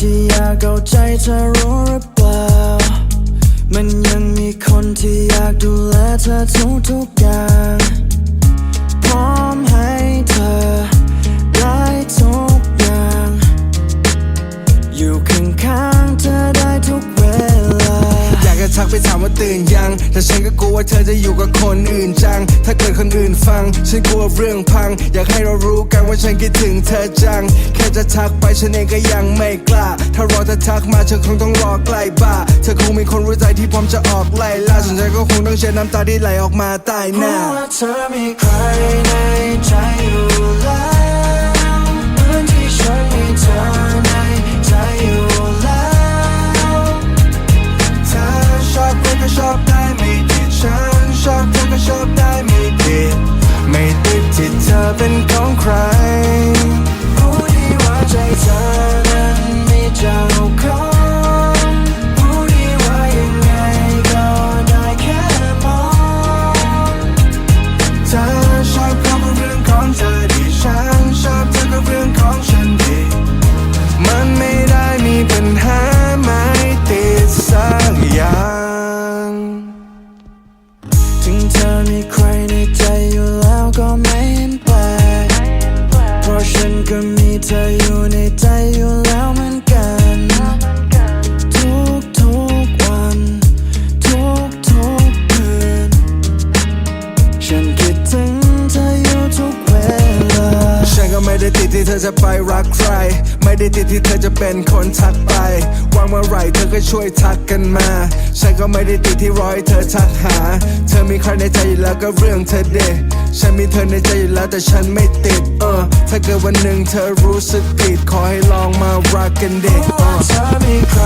ที่อยากเอาใจเธอรู้หรือเปล่า มันยังมีคนที่อยากดูแลเธอทุกทุกๆอย่าง ไปถามว่าตื่นยัง แต่ฉันก็กลัวว่าเธอจะอยู่กับคนอื่นจัง ถ้าเกิดคนอื่นฟัง ฉันกลัวเรื่องพัง อยากให้เรารู้กันว่าฉันคิดถึงเธอจัง แค่จะทักไปฉันเองก็ยังไม่กล้า ถ้ารอเธอทักมาเธอคงต้องรอใกล้บ้า เธอคงมีคนรู้ใจที่พร้อมจะออกไล่ล่าสนฉันก็คงต้องเช็ดน้ำตาที่ไหลออกมาใต้หน้าราะว่าเธอมีใครในใจ ฉันก็มีเธออยู่ในใจอยู่ ก็ไม่ได้ติดที่เธอจะไปรักใคร ไม่ได้ติดที่เธอจะเป็นคนทักไปว่างเมื่อไหร่เธอก็ช่วยทักกันมา ฉันก็ไม่ได้ติดที่รอยเธอทักหา เธอมีใครในใจอยู่แล้วก็เรื่องเธอเดฉันมีเธอในใจอยู่แล้วแต่ฉันไม่ติดเออถ้าเกิดวันหนึ่งเธอรู้สึกผิดขอให้ลองมารักกันเด็กเธอมีใคร